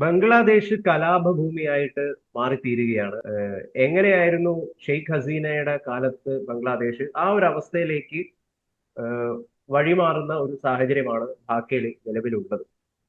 ബംഗ്ലാദേശ് കലാപഭൂമിയായിട്ട് മാറിത്തീരുകയാണ്. എങ്ങനെയായിരുന്നു ഷെയ്ഖ് ഹസീനയുടെ കാലത്ത് ബംഗ്ലാദേശ് ആ ഒരു അവസ്ഥയിലേക്ക് വഴിമാറുന്ന ഒരു സാഹചര്യമാണ് ധാക്കയിൽ നിലവിലുള്ളത്.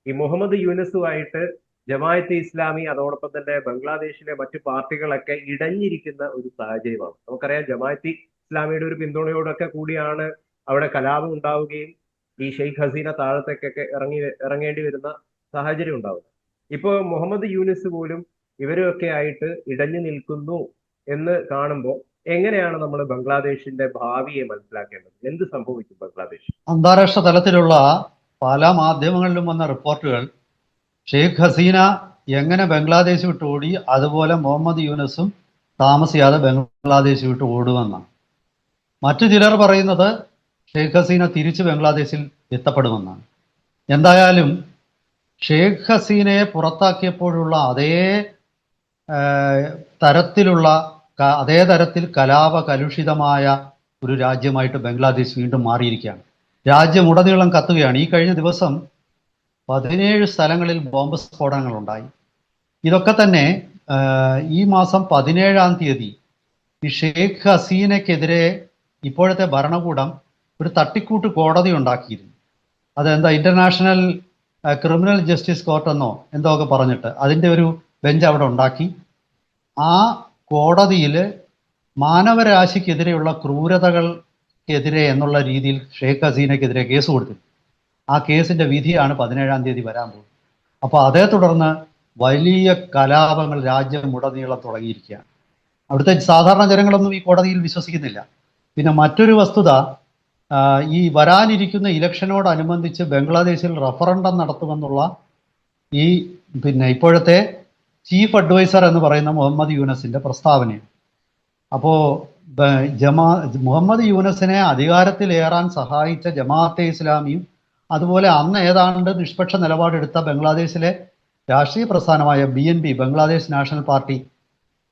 ഈ മുഹമ്മദ് യൂനസുമായിട്ട് ജമായത്ത് ഇസ്ലാമി അതോടൊപ്പം തന്നെ ബംഗ്ലാദേശിലെ മറ്റു പാർട്ടികളൊക്കെ ഇടഞ്ഞിരിക്കുന്ന ഒരു സാഹചര്യമാണ്. നമുക്കറിയാം ജമായത്തി ഇസ്ലാമിയുടെ ഒരു പിന്തുണയോടൊക്കെ കൂടിയാണ് അവിടെ കലാപം ഉണ്ടാവുകയും ഈ ഷെയ്ഖ് ഹസീന താഴത്തേക്കൊക്കെ ഇറങ്ങി ഇറങ്ങേണ്ടി വരുന്ന സാഹചര്യം ഉണ്ടാവുന്നത്. ഇപ്പോ മുഹമ്മദ് യൂനിസ് പോലും ഇവരൊക്കെ ആയിട്ട് ഇടഞ്ഞു നിൽക്കുന്നു എന്ന് കാണുമ്പോൾ എങ്ങനെയാണ് നമ്മൾ ബംഗ്ലാദേശിന്റെ ഭാവിയെ മനസ്സിലാക്കേണ്ടത്? എന്ത് സംഭവിക്കും ബംഗ്ലാദേശ് അന്താരാഷ്ട്ര തലത്തിലുള്ള പല മാധ്യമങ്ങളിലും വന്ന റിപ്പോർട്ടുകൾ ഷെയ്ഖ് ഹസീന എങ്ങനെ ബംഗ്ലാദേശ് വിട്ട് ഓടി അതുപോലെ മുഹമ്മദ് യൂനസും താമസിയാതെ ബംഗ്ലാദേശ് വിട്ട് ഓടുമെന്നാണ്. മറ്റു ചിലർ പറയുന്നത് ഷെയ്ഖ് ഹസീന തിരിച്ച് ബംഗ്ലാദേശിൽ എത്തപ്പെടുമെന്നാണ്. എന്തായാലും ഷെയ്ഖ് ഹസീനയെ പുറത്താക്കിയപ്പോഴുള്ള അതേ തരത്തിലുള്ള അതേ തരത്തിൽ കലാപ കലുഷിതമായ ഒരു രാജ്യമായിട്ട് ബംഗ്ലാദേശ് വീണ്ടും മാറിയിരിക്കുകയാണ്. രാജ്യം ഉടനീളം കത്തുകയാണ്. ഈ കഴിഞ്ഞ ദിവസം പതിനേഴ് സ്ഥലങ്ങളിൽ ബോംബ് സ്ഫോടനങ്ങൾ ഉണ്ടായി ഇതൊക്കെ തന്നെ ഈ മാസം പതിനേഴാം തീയതി ഈ ഷെയ്ഖ് ഹസീനയ്ക്കെതിരെ ഇപ്പോഴത്തെ ഭരണകൂടം ഒരു തട്ടിക്കൂട്ട് കോടതി ഉണ്ടാക്കിയിരുന്നു. അതെന്താ ഇന്റർനാഷണൽ ക്രിമിനൽ ജസ്റ്റിസ് കോർട്ടെന്നോ എന്തോ ഒക്കെ പറഞ്ഞിട്ട് അതിന്റെ ഒരു ബെഞ്ച് അവിടെ ഉണ്ടാക്കി. ആ കോടതിയിൽ മാനവരാശിക്കെതിരെയുള്ള ക്രൂരതകൾക്കെതിരെ എന്നുള്ള രീതിയിൽ ഷെയ്ഖ് ഹസീനയ്ക്കെതിരെ കേസ് കൊടുത്തു. ആ കേസിന്റെ വിധിയാണ് പതിനേഴാം തീയതി വരാൻ പോകുന്നത്. അപ്പോൾ അതേ തുടർന്ന് വലിയ കലാപങ്ങൾ രാജ്യം ഉടനീളം തുടങ്ങിയിരിക്കുകയാണ്. അവിടുത്തെ സാധാരണ ജനങ്ങളൊന്നും ഈ കോടതിയിൽ വിശ്വസിക്കുന്നില്ല. പിന്നെ മറ്റൊരു വസ്തുത ഈ വരാനിരിക്കുന്ന ഇലക്ഷനോടനുബന്ധിച്ച് ബംഗ്ലാദേശിൽ റഫറണ്ടം നടത്തുമെന്നുള്ള ഈ പിന്നെ ഇപ്പോഴത്തെ ചീഫ് അഡ്വൈസർ എന്ന് പറയുന്ന മുഹമ്മദ് യൂനസിന്റെ പ്രസ്താവനയാണ്. അപ്പോ ജമാ മുഹമ്മദ് യൂനസിനെ അധികാരത്തിലേറാൻ സഹായിച്ച ജമാഅത്തെ ഇസ്ലാമിയും അതുപോലെ അന്ന് ഏതാണ്ട് നിഷ്പക്ഷ നിലപാടെടുത്ത ബംഗ്ലാദേശിലെ രാഷ്ട്രീയ പ്രസ്ഥാനമായ B N P Bangladesh national party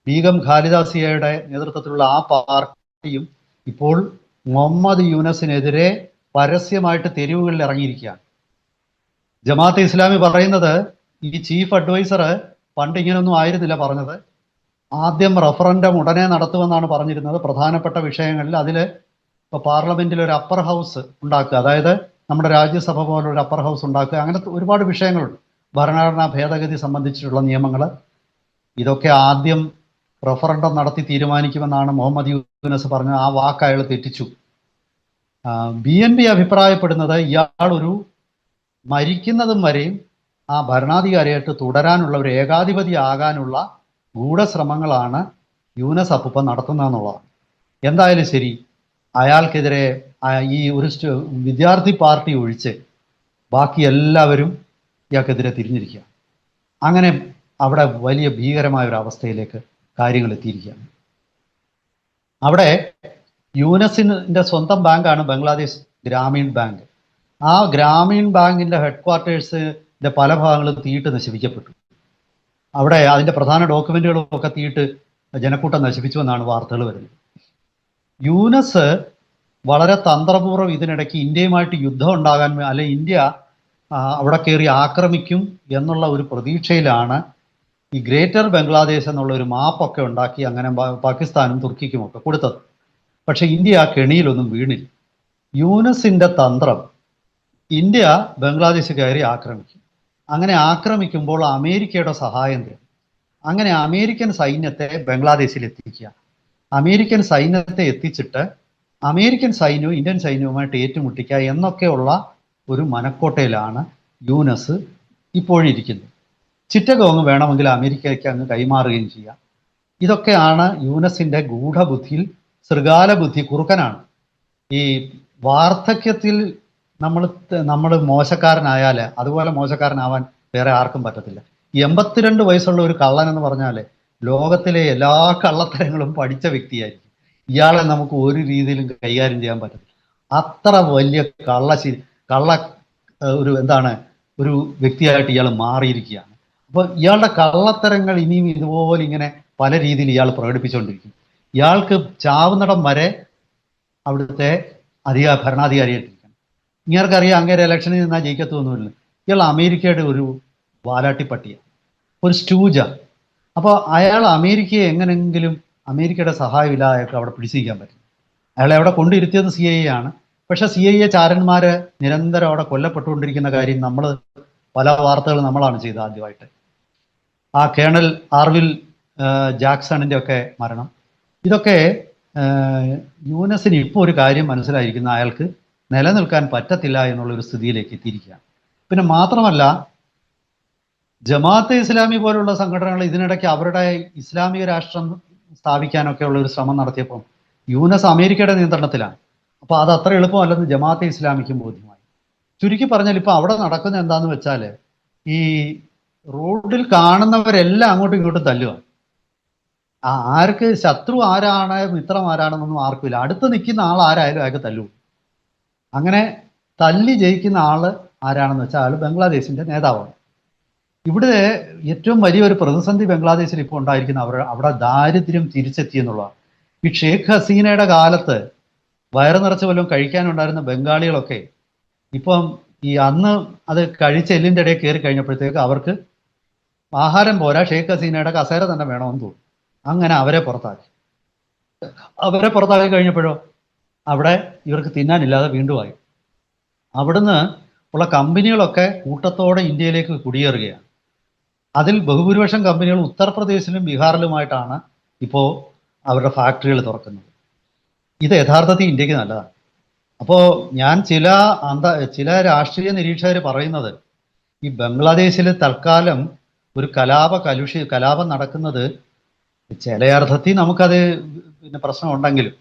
Begum ഖാലിദാസിയയുടെ നേതൃത്വത്തിലുള്ള ആ പാർട്ടിയും ഇപ്പോൾ മുഹമ്മദ് യൂനസിനെതിരെ പരസ്യമായിട്ട് തെരുവുകളിൽ ഇറങ്ങിയിരിക്കുകയാണ്. ജമാഅത്ത് ഇസ്ലാമി പറയുന്നത് ഈ ചീഫ് അഡ്വൈസർ പണ്ട് ഇങ്ങനൊന്നും ആയിരുന്നില്ല പറഞ്ഞത്. ആദ്യം റഫറൻഡം ഉടനെ നടത്തുമെന്നാണ് പറഞ്ഞിരുന്നത്. പ്രധാനപ്പെട്ട വിഷയങ്ങളിൽ അതിൽ ഇപ്പോൾ പാർലമെന്റിൽ ഒരു അപ്പർ ഹൗസ് ഉണ്ടാക്കുക. അതായത് നമ്മുടെ രാജ്യസഭ പോലെ ഒരു അപ്പർ ഹൗസ് ഉണ്ടാക്കുക. അങ്ങനത്തെ ഒരുപാട് വിഷയങ്ങളുണ്ട്. ഭരണഘടനാ ഭേദഗതി സംബന്ധിച്ചിട്ടുള്ള നിയമങ്ങൾ ഇതൊക്കെ ആദ്യം റഫറൻഡം നടത്തി തീരുമാനിക്കുമെന്നാണ് മുഹമ്മദ് യൂനസ് പറഞ്ഞത്. ആ വാക്ക് അയാൾ തെറ്റിച്ചു. ബി എൻ പി അഭിപ്രായപ്പെടുന്നത് ഇയാൾ ഒരു മരിക്കുന്നതും വരെയും ആ ഭരണാധികാരിയായിട്ട് തുടരാനുള്ള ഒരു ഏകാധിപതി ആകാനുള്ള ഗൂഢശ്രമങ്ങളാണ് യൂനസ് അപ്പുപ്പ നടത്തുന്നതെന്നുള്ളതാണ്. എന്തായാലും ശരി അയാൾക്കെതിരെ ഈ ഒരു വിദ്യാർത്ഥി പാർട്ടി ഒഴിച്ച് ബാക്കി എല്ലാവരും ഇയാൾക്കെതിരെ തിരിഞ്ഞിരിക്കുക. അങ്ങനെ അവിടെ വലിയ ഭീകരമായ ഒരു അവസ്ഥയിലേക്ക് കാര്യങ്ങൾ എത്തിയിരിക്കുകയാണ് അവിടെ യുനെസിന്റെ സ്വന്തം ബാങ്കാണ് ബംഗ്ലാദേശ് ഗ്രാമീൺ ബാങ്ക്. ആ ഗ്രാമീൺ ബാങ്കിന്റെ ഹെഡ് ക്വാർട്ടേഴ്സിന്റെ പല ഭാഗങ്ങളും തീയിട്ട് നശിപ്പിക്കപ്പെട്ടു. അവിടെ അതിന്റെ പ്രധാന ഡോക്യുമെന്റുകളൊക്കെ തീയിട്ട് ജനക്കൂട്ടം നശിപ്പിച്ചുവെന്നാണ് വാർത്തകൾ വരുന്നത്. യൂനസ് വളരെ തന്ത്രപൂർവം ഇതിനിടയ്ക്ക് ഇന്ത്യയുമായിട്ട് യുദ്ധം ഉണ്ടാകാൻ അല്ലെ ഇന്ത്യ അവിടെ കയറി ആക്രമിക്കും എന്നുള്ള ഒരു പ്രതീക്ഷയിലാണ് ഈ ഗ്രേറ്റർ ബംഗ്ലാദേശ് എന്നുള്ള ഒരു മാപ്പൊക്കെ ഉണ്ടാക്കി അങ്ങനെ പാകിസ്ഥാനും തുർക്കിക്കും ഒക്കെ കൊടുത്തത്. പക്ഷെ ഇന്ത്യ ആ കെണിയിലൊന്നും വീണില്ല. യൂനസിന്റെ തന്ത്രം ഇന്ത്യ ബംഗ്ലാദേശ് കയറി ആക്രമിക്കും. അങ്ങനെ ആക്രമിക്കുമ്പോൾ അമേരിക്കയുടെ സഹായം തരും. അങ്ങനെ അമേരിക്കൻ സൈന്യത്തെ ബംഗ്ലാദേശിൽ എത്തിക്കുക അമേരിക്കൻ സൈന്യത്തെ എത്തിച്ചിട്ട് അമേരിക്കൻ സൈന്യവും ഇന്ത്യൻ സൈന്യവുമായിട്ട് ഏറ്റുമുട്ടിക്കുക എന്നൊക്കെയുള്ള ഒരു മനക്കോട്ടയിലാണ് യൂനസ് ഇപ്പോഴിരിക്കുന്നത്. ചിറ്റകോങ് വേണമെങ്കിൽ അമേരിക്കയ്ക്ക് അങ്ങ് കൈമാറുകയും ചെയ്യാം. ഇതൊക്കെയാണ് യൂനസിന്റെ ഗൂഢബുദ്ധിയിൽ ശൃഗാല ബുദ്ധി കുറുക്കനാണ്. ഈ വാർദ്ധക്യത്തിൽ നമ്മൾ നമ്മൾ മോശക്കാരനായാൽ അതുപോലെ മോശക്കാരനാവാൻ വേറെ ആർക്കും പറ്റത്തില്ല. എൺപത്തിരണ്ട് വയസ്സുള്ള ഒരു കള്ളൻ എന്ന് പറഞ്ഞാൽ ലോകത്തിലെ എല്ലാ കള്ളത്തരങ്ങളും പഠിച്ച വ്യക്തിയായിരിക്കും. ഇയാളെ നമുക്ക് ഒരു രീതിയിലും കൈകാര്യം ചെയ്യാൻ പറ്റത്തില്ല. അത്ര വലിയ കള്ളശി കള്ള ഒരു എന്താണ് ഒരു വ്യക്തിയായിട്ട് ഇയാൾ മാറിയിരിക്കുകയാണ്. അപ്പോൾ ഇയാളുടെ കള്ളത്തരങ്ങൾ ഇനിയും ഇതുപോലെ ഇങ്ങനെ പല രീതിയിൽ ഇയാൾ പ്രകടിപ്പിച്ചുകൊണ്ടിരിക്കും. ഇയാൾക്ക് ചാവുന്നിടം വരെ അവിടുത്തെ അധിക ഭരണാധികാരിയായിട്ടിരിക്കണം ഇങ്ങേർക്കറിയാം അങ്ങേരെ ഇലക്ഷനിൽ നിന്നാൽ ജയിക്കത്തൊന്നുമില്ല ഇയാൾ അമേരിക്കയുടെ ഒരു വാലാട്ടിപ്പട്ടിയ ഒരു സ്റ്റൂജ. അപ്പോൾ അയാൾ അമേരിക്കയെ എങ്ങനെങ്കിലും അമേരിക്കയുടെ സഹായമില്ലാതെ അയാൾക്ക് അവിടെ പിടിച്ചിരിക്കാൻ പറ്റും. അയാളെ അവിടെ കൊണ്ടിരുത്തിയത് സി ഐ ആണ്. പക്ഷെ സി ഐ എ ചാരന്മാര് നിരന്തരം അവിടെ കൊല്ലപ്പെട്ടുകൊണ്ടിരിക്കുന്ന കാര്യം നമ്മൾ പല വാർത്തകൾ നമ്മളാണ് ചെയ്തത് ആദ്യമായിട്ട്. ആ കേണൽ ആർവിൽ ജാക്സണിന്റെ ഒക്കെ മരണം. ഇതൊക്കെ യുനസിന് ഇപ്പോൾ ഒരു കാര്യം മനസ്സിലായിരിക്കുന്ന അയാൾക്ക് നിലനിൽക്കാൻ പറ്റത്തില്ല എന്നുള്ള ഒരു സ്ഥിതിയിലേക്ക് എത്തിയിരിക്കുകയാണ്. പിന്നെ മാത്രമല്ല ജമാഅത്തെ ഇസ്ലാമി പോലുള്ള സംഘടനകൾ ഇതിനിടയ്ക്ക് അവരുടെ ഇസ്ലാമിക രാഷ്ട്രം സ്ഥാപിക്കാനൊക്കെ ഉള്ള ഒരു ശ്രമം നടത്തിയപ്പോൾ യൂനസ് അമേരിക്കയുടെ നിയന്ത്രണത്തിലാണ്. അപ്പോൾ അത് അത്ര എളുപ്പമല്ലെന്ന് ജമാഅത്തെ ഇസ്ലാമിക്കും ബോധ്യമായി. ചുരുക്കി പറഞ്ഞാൽ ഇപ്പോൾ അവിടെ നടക്കുന്ന എന്താന്ന് വെച്ചാൽ ഈ റോഡിൽ കാണുന്നവരെല്ലാം അങ്ങോട്ടും ഇങ്ങോട്ടും തല്ലുക ആർക്ക് ശത്രു ആരാണ് മിത്രം ആരാണെന്നൊന്നും ആർക്കുമില്ല. അടുത്ത് നിൽക്കുന്ന ആൾ ആരായാലും അയാൾക്ക് തല്ലു അങ്ങനെ തല്ലി ജയിക്കുന്ന ആൾ ആരാണെന്ന് വെച്ചാൽ ആൾ ബംഗ്ലാദേശിന്റെ നേതാവാണ്. ഇവിടെ ഏറ്റവും വലിയൊരു പ്രതിസന്ധി ബംഗ്ലാദേശിൽ ഇപ്പോൾ ഉണ്ടായിരിക്കുന്ന അവർ അവിടെ ദാരിദ്ര്യം തിരിച്ചെത്തി എന്നുള്ളതാണ്. ഈ ഷേഖ് ഹസീനയുടെ കാലത്ത് വയറ് നിറച്ച് വല്ലതും കഴിക്കാനുണ്ടായിരുന്ന ബംഗാളികളൊക്കെ ഇപ്പം ഈ അന്ന് അത് കഴിച്ച എല്ലിന്റെ ഇടയിൽ കയറി കഴിഞ്ഞപ്പോഴത്തേക്ക് അവർക്ക് ആഹാരം പോരാ. ഷെയ്ഖ് ഹസീനയുടെ കസേര തന്നെ വേണമെന്ന് തോന്നി അങ്ങനെ അവരെ പുറത്താക്കി. അവരെ പുറത്താക്കി കഴിഞ്ഞപ്പോഴോ അവിടെ ഇവർക്ക് തിന്നാനില്ലാതെ വീണ്ടും ആയി. അവിടുന്ന് ഉള്ള കമ്പനികളൊക്കെ കൂട്ടത്തോടെ ഇന്ത്യയിലേക്ക് കുടിയേറുകയാണ്. അതിൽ ബഹുഭൂരിപക്ഷം കമ്പനികൾ ഉത്തർപ്രദേശിലും ബീഹാറിലുമായിട്ടാണ് ഇപ്പോൾ അവരുടെ ഫാക്ടറികൾ തുറക്കുന്നത്. ഇത് യഥാർത്ഥത്തിൽ ഇന്ത്യയ്ക്ക് നല്ലതാണ്. അപ്പോൾ ഞാൻ ചില അന്ത ചില രാഷ്ട്രീയ നിരീക്ഷകർ പറയുന്നത് ഈ ബംഗ്ലാദേശിൽ തൽക്കാലം ഒരു കലാപ കലുഷി കലാപം നടക്കുന്നത് ചില അർത്ഥത്തിൽ നമുക്കത് പിന്നെ പ്രശ്നമുണ്ടെങ്കിലും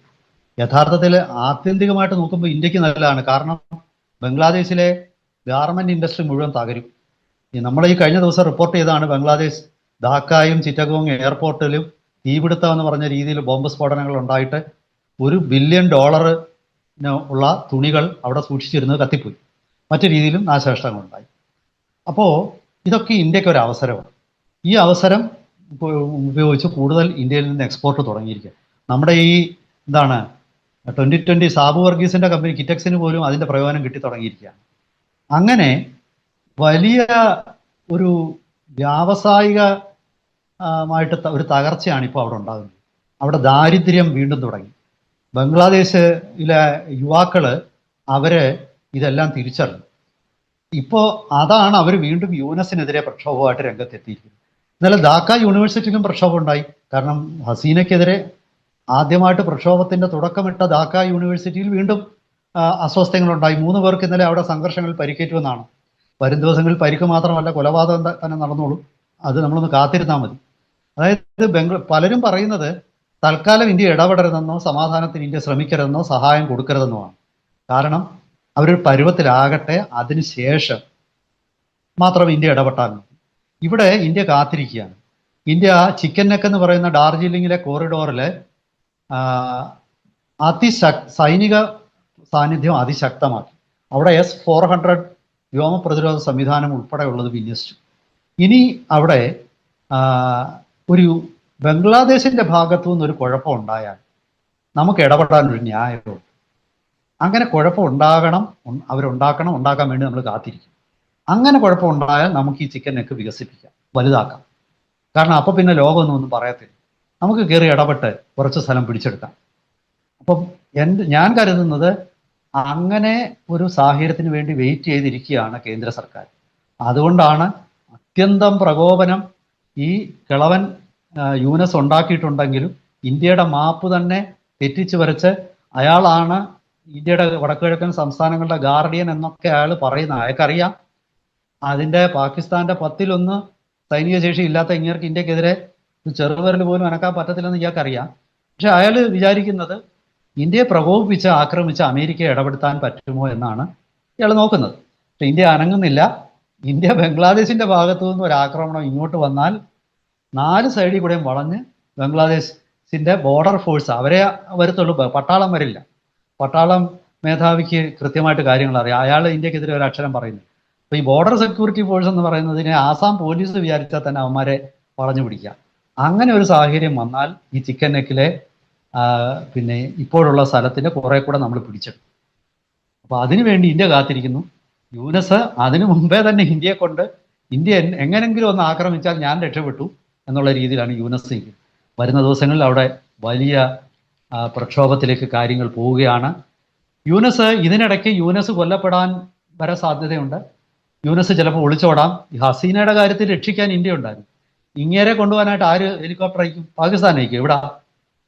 യഥാർത്ഥത്തിൽ ആത്യന്തികമായിട്ട് നോക്കുമ്പോൾ ഇന്ത്യയ്ക്ക് നല്ലതാണ്. കാരണം ബംഗ്ലാദേശിലെ ഗാർമെന്റ് ഇൻഡസ്ട്രി മുഴുവൻ തകരും. നമ്മൾ ഈ കഴിഞ്ഞ ദിവസം റിപ്പോർട്ട് ചെയ്തതാണ് ബംഗ്ലാദേശ് ധാക്കായും ചിറ്റഗോങ് എയർപോർട്ടിലും തീപിടുത്തം എന്ന് പറഞ്ഞ രീതിയിൽ ബോംബ് സ്ഫോടനങ്ങൾ ഉണ്ടായിട്ട് ഒരു ബില്യൺ ഡോളർ ഉള്ള തുണികൾ അവിടെ സൂക്ഷിച്ചിരുന്നത് കത്തിപ്പോയി. മറ്റു രീതിയിലും നാശനഷ്ടങ്ങൾ ഉണ്ടായി അപ്പോൾ ഇതൊക്കെ ഇന്ത്യയ്ക്ക് ഒരു അവസരമാണ്. ഈ അവസരം ഉപ- ഉപയോഗിച്ച് കൂടുതൽ ഇന്ത്യയിൽ നിന്ന് എക്സ്പോർട്ട് തുടങ്ങിയിരിക്കുക നമ്മുടെ ഈ എന്താണ് ട്വന്റി ട്വന്റി സാബു വർഗീസിന്റെ കമ്പനി കിറ്റക്സിന് പോലും അതിന്റെ പ്രയോജനം കിട്ടി തുടങ്ങിയിരിക്കുകയാണ്. അങ്ങനെ വലിയ ഒരു വ്യാവസായിക മായിട്ട് ഒരു തകർച്ചയാണ് ഇപ്പോൾ അവിടെ ഉണ്ടാകുന്നത്. അവിടെ ദാരിദ്ര്യം വീണ്ടും തുടങ്ങി. ബംഗ്ലാദേശിലെ യുവാക്കൾ അവരെ ഇതെല്ലാം തിരിച്ചറിഞ്ഞു. ഇപ്പോൾ അതാണ് അവർ വീണ്ടും യുനസിനെതിരെ പ്രക്ഷോഭമായിട്ട് രംഗത്തെത്തിയിരിക്കുന്നത്. ഇന്നലെ ധാക്ക യൂണിവേഴ്സിറ്റിയിലും പ്രക്ഷോഭം ഉണ്ടായി കാരണം ഹസീനയ്ക്കെതിരെ ആദ്യമായിട്ട് പ്രക്ഷോഭത്തിന്റെ തുടക്കമിട്ട ധാക്ക യൂണിവേഴ്സിറ്റിയിൽ വീണ്ടും അസ്വസ്ഥങ്ങളുണ്ടായി മൂന്ന് പേർക്ക് ഇന്നലെ അവിടെ സംഘർഷങ്ങൾ പരിക്കേറ്റുവെന്നാണ്. വരും ദിവസങ്ങളിൽ പരിക്ക് മാത്രമല്ല കൊലപാതകം തന്നെ നടന്നോളൂ. അത് നമ്മളൊന്ന് കാത്തിരുന്നാൽ മതി. അതായത് ബംഗ്ല പലരും പറയുന്നത് തൽക്കാലം ഇന്ത്യ ഇടപെടരുതെന്നോ സമാധാനത്തിന് ഇന്ത്യ ശ്രമിക്കരുതെന്നോ സഹായം കൊടുക്കരുതെന്നോ ആണ്. കാരണം അവരൊരു പരുവത്തിലാകട്ടെ അതിനുശേഷം മാത്രം ഇന്ത്യ ഇടപെട്ടാൽ മതി. ഇവിടെ ഇന്ത്യ കാത്തിരിക്കുകയാണ്. ഇന്ത്യ ചിക്കൻ നെക്ക് എന്ന് പറയുന്ന ഡാർജിലിംഗിലെ കോറിഡോറിൽ അതിശക് സൈനിക സാന്നിധ്യം അതിശക്തമാക്കി. അവിടെ എസ് ഫോർ ഹൺഡ്രഡ് വ്യോമ പ്രതിരോധ സംവിധാനം ഉൾപ്പെടെയുള്ളത് വിന്യസിച്ചു. ഇനി അവിടെ ഒരു ബംഗ്ലാദേശിന്റെ ഭാഗത്തു നിന്നൊരു കുഴപ്പം ഉണ്ടായാൽ നമുക്ക് ഇടപെടാൻ ഒരു ന്യായമുണ്ട്. അങ്ങനെ കുഴപ്പം ഉണ്ടാകണം അവരുണ്ടാക്കണം ഉണ്ടാക്കാൻ വേണ്ടി നമ്മൾ കാത്തിരിക്കും. അങ്ങനെ കുഴപ്പം ഉണ്ടായാൽ നമുക്ക് ഈ ചിക്കൻ നെക്ക് വികസിപ്പിക്കാം വലുതാക്കാം. കാരണം അപ്പോൾ പിന്നെ ലോകമൊന്നും ഒന്നും പറയത്തില്ല. നമുക്ക് കയറി ഇടപെട്ട് കുറച്ച് സ്ഥലം പിടിച്ചെടുക്കാം. അപ്പം എന്റെ ഞാൻ കരുതുന്നത് അങ്ങനെ ഒരു സാഹചര്യത്തിന് വേണ്ടി വെയിറ്റ് ചെയ്തിരിക്കുകയാണ് കേന്ദ്ര സർക്കാർ. അതുകൊണ്ടാണ് അത്യന്തം പ്രകോപനം ഈ കിളവൻ യൂനസ് ഉണ്ടാക്കിയിട്ടുണ്ടെങ്കിലും ഇന്ത്യയുടെ മാപ്പ് തന്നെ തെറ്റിച്ചു വരച്ച് അയാളാണ് ഇന്ത്യയുടെ വടക്കുകിഴക്കൻ സംസ്ഥാനങ്ങളുടെ ഗാർഡിയൻ എന്നൊക്കെ അയാൾ പറയുന്ന അയാൾക്കറിയാം. അതിന്റെ പാകിസ്ഥാന്റെ പത്തിലൊന്ന് സൈനിക ശേഷി ഇല്ലാത്ത ഇങ്ങേർക്ക് ഇന്ത്യക്കെതിരെ ചെറുവിരൽ പോലും അനക്കാൻ പറ്റത്തില്ലെന്ന് ഇയാൾക്കറിയാം. പക്ഷെ അയാൾ വിചാരിക്കുന്നത് ഇന്ത്യയെ പ്രകോപിപ്പിച്ച് ആക്രമിച്ച് അമേരിക്കയെ ഇടപെടുത്താൻ പറ്റുമോ എന്നാണ് ഇയാൾ നോക്കുന്നത്. പക്ഷെ ഇന്ത്യ അനങ്ങുന്നില്ല. ഇന്ത്യ ബംഗ്ലാദേശിന്റെ ഭാഗത്തു നിന്ന് ഒരു ആക്രമണം ഇങ്ങോട്ട് വന്നാൽ നാല് സൈഡിൽ കൂടെയും വളഞ്ഞ് ബംഗ്ലാദേശിന്റെ ബോർഡർ ഫോഴ്സ് അവരെ വരുത്തുള്ളൂ. പട്ടാളം വരില്ല. പട്ടാളം മേധാവിക്ക് കൃത്യമായിട്ട് കാര്യങ്ങൾ അറിയാം. അയാൾ ഇന്ത്യക്കെതിരെ ഒരു അക്ഷരം പറയുന്നു. അപ്പൊ ഈ ബോർഡർ സെക്യൂരിറ്റി ഫോഴ്സ് എന്ന് പറയുന്നതിനെ ആസാം പോലീസ് വിചാരിച്ചാൽ തന്നെ അവന്മാരെ പറഞ്ഞു പിടിക്കാം. അങ്ങനെ ഒരു സാഹചര്യം വന്നാൽ ഈ ചിക്കൻ നെക്കിലെ പിന്നെ ഇപ്പോഴുള്ള സ്ഥലത്തിന്റെ കുറെ കൂടെ നമ്മൾ പിടിച്ചെടുക്കും. അപ്പൊ അതിനുവേണ്ടി ഇന്ത്യ കാത്തിരിക്കുന്നു. യൂനസ് അതിനു മുമ്പേ തന്നെ ഇന്ത്യയെ കൊണ്ട് ഇന്ത്യ എങ്ങനെങ്കിലും ഒന്ന് ആക്രമിച്ചാൽ ഞാൻ രക്ഷപ്പെട്ടു എന്നുള്ള രീതിയിലാണ് യൂനസ് വരുന്ന ദിവസങ്ങളിൽ അവിടെ വലിയ പ്രക്ഷോഭത്തിലേക്ക് കാര്യങ്ങൾ പോവുകയാണ്. യൂനസ് ഇതിനിടയ്ക്ക് യൂനസ് കൊല്ലപ്പെടാൻ വരെ സാധ്യതയുണ്ട്. യൂനസ് ചിലപ്പോൾ ഒളിച്ചോടാം. ഹസീനയുടെ കാര്യത്തിൽ രക്ഷിക്കാൻ ഇന്ത്യ ഉണ്ടായിരുന്നു. ഇങ്ങേരെ കൊണ്ടുപോകാനായിട്ട് ആര് ഹെലികോപ്റ്റർ അയക്കും പാകിസ്ഥാൻ അയക്കും ഇവിടെ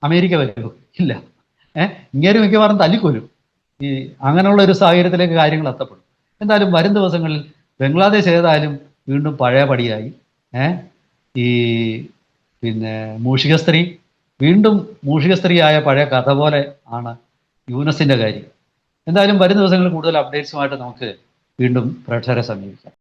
അമേരിക്ക വരുമോ? ഇല്ല. ഏഹ് ഇങ്ങേര് മിക്കവാറും തല്ലിക്കൊല്ലും. ഈ അങ്ങനെയുള്ള ഒരു സാഹചര്യത്തിലേക്ക് കാര്യങ്ങൾ എത്തപ്പെടും. എന്തായാലും വരും ദിവസങ്ങളിൽ ബംഗ്ലാദേശ് ഏതായാലും വീണ്ടും പഴയ പടിയായി ഏഹ് ഈ പിന്നെ മൂഷിക സ്ത്രീ വീണ്ടും മൂഷിക സ്ത്രീയായ പഴയ കഥ പോലെ ആണ് യൂനസിന്റെ കാര്യം. എന്തായാലും വരും ദിവസങ്ങളിൽ കൂടുതൽ അപ്ഡേറ്റ്സുമായിട്ട് നമുക്ക് വീണ്ടും പ്രേക്ഷകരെ സമീപിക്കാം.